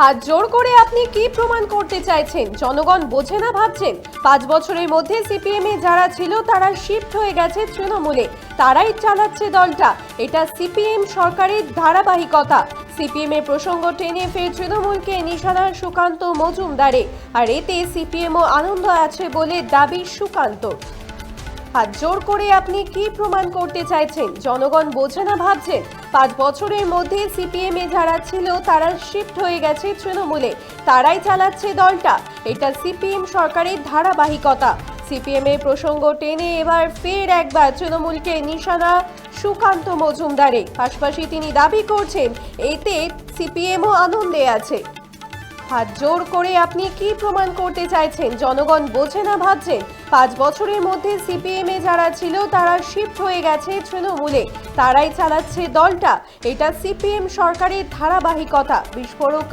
হাত জোর করে আপনি কি প্রমাণ করতে চাইছেন? জনগণ বোঝে না ভাবছেন। পাঁচ বছরের মধ্যে সিপিএম এ যারা ছিল, তারা শিফট হয়ে গেছে তৃণমূলে। তারাই চালাচ্ছে দলটা। এটা সিপিএম সরকারের ধারাবাহিকতা। সিপিএম এর প্রসঙ্গ টেনে ফের তৃণমূলকে নিশানা সুকান্ত মজুমদারে আর এতে সিপিএমও আনন্দ আছে বলে দাবি সুকান্তর। হাত জোর করে আপনি কি প্রমাণ করতে চাইছেন? জনগণ বোঝে না ভাবছেন পাঁচ বছরের মধ্যে সিপিএম এ যারা ছিল, তারা শিফট হয়ে গেছে তৃণমূলে। তারাই চালাচ্ছে দলটা। এটা সিপিএম সরকারের ধারাবাহিকতা। সিপিএম এর প্রসঙ্গ টেনে এবার ফের একবার তৃণমূলকে নিশানা সুকান্ত মজুমদারে পাশাপাশি তিনি দাবি করছেন, এতে সিপিএমও আনন্দে আছে। হাত জোর করে আপনি কি প্রমাণ করতে চাইছেন? জনগণ বোঝে না, ভাবছেন। পাঁচ বছরের মধ্যে সিপিএম যারা ছিল, তারা শিফট হয়ে গেছে তৃণমূলে। তারাই চালাচ্ছে দলটা। এটা সিপিএম সরকারের ধারাবাহিকতা। বিস্ফোরক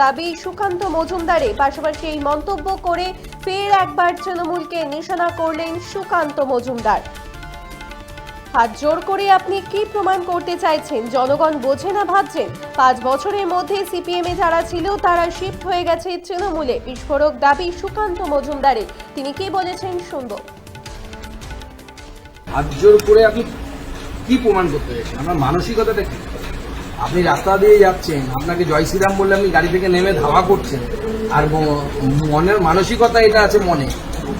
দাবি সুকান্ত মজুমদারে পাশাপাশি এই মন্তব্য করে ফের একবার তৃণমূলকে নিশানা করলেন সুকান্ত মজুমদার। হাত জোর করে আপনি কি প্রমাণ করতে চাইছেন? জনগণ বোঝে না, ভাবছেন। পাঁচ বছরের মধ্যে সিপিএম এ যারা ছিল, তারা শিফট হয়ে গেছে তৃণমূলে। বিস্ফোরক দাবি সুকান্ত মজুমদারে তিনি কি বলেছেন শুনব। হাত জোর করে আপনি কি প্রমাণ করতে চাইছেন? আপনার মানসিকতাটা কি? আপনি রাস্তা দিয়ে যাচ্ছেন, আপনাকে জয় শ্রীরাম বললে আপনি গাড়ি থেকে নেমে ধাওয়া করছেন। আর মনের মানসিকতা এটা আছে মনে।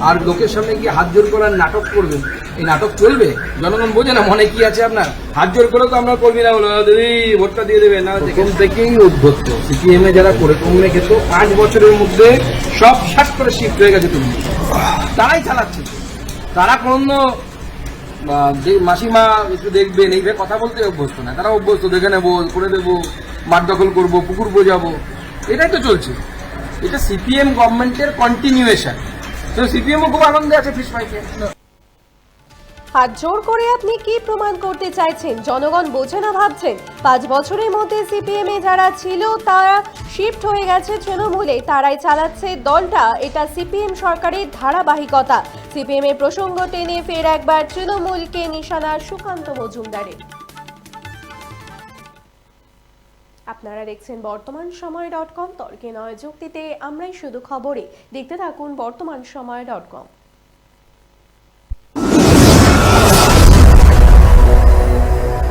আর লোকের সামনে গিয়ে হাত জোর করার নাটক করবেন। এই নাটক চলবে? জনগণ বোঝে না মনে কি আছে আপনার? হাত জোর করে তো আমরা কর্মীরা বলো দিদি ভোটটা দিয়ে দেবে। না প্রথম থেকেই উদ্বুদ্ধ। সিপিএম এ যারা করে কমে খেত পাঁচ বছরের মধ্যে সব সাত করে শিফট হয়ে গেছে তুমি। তারাই চালাচ্ছে। তারা কোনো যে মাসিমা একটু দেখবেন এইভাবে কথা বলতে অভ্যস্ত না। তারা অভ্যস্ত দেখে নেব করে দেবো মাঠ দখল করব পুকুর বোঝাবো। এটাই তো চলছে। এটা সিপিএম গভর্নমেন্টের কন্টিনিউয়েশন তো সিপিএমও খুব আনন্দে আছে ফিস পাইছে হাত জোর করে আপনি কি প্রমাণ করতে চাইছেন? জনগণ বোঝে না, ভাবছেন। পাঁচ বছরের মধ্যে সিপিএম এ যারা ছিল, তারা শিফট হয়ে গেছে তৃণমূলে। তারাই চালাচ্ছে দলটা। এটা সিপিএম সরকারের ধারাবাহিকতা। সিপিএম এর প্রসঙ্গ টেনে ফের একবার তৃণমূলকে নিশানা সুকান্ত মজুমদারে আপনারা দেখছেন বর্তমান সময় ডট কম। তর্কে নয় যুক্তিতে আমরাই শুধু খবরে। দেখতে থাকুন বর্তমান সময় ডট কম।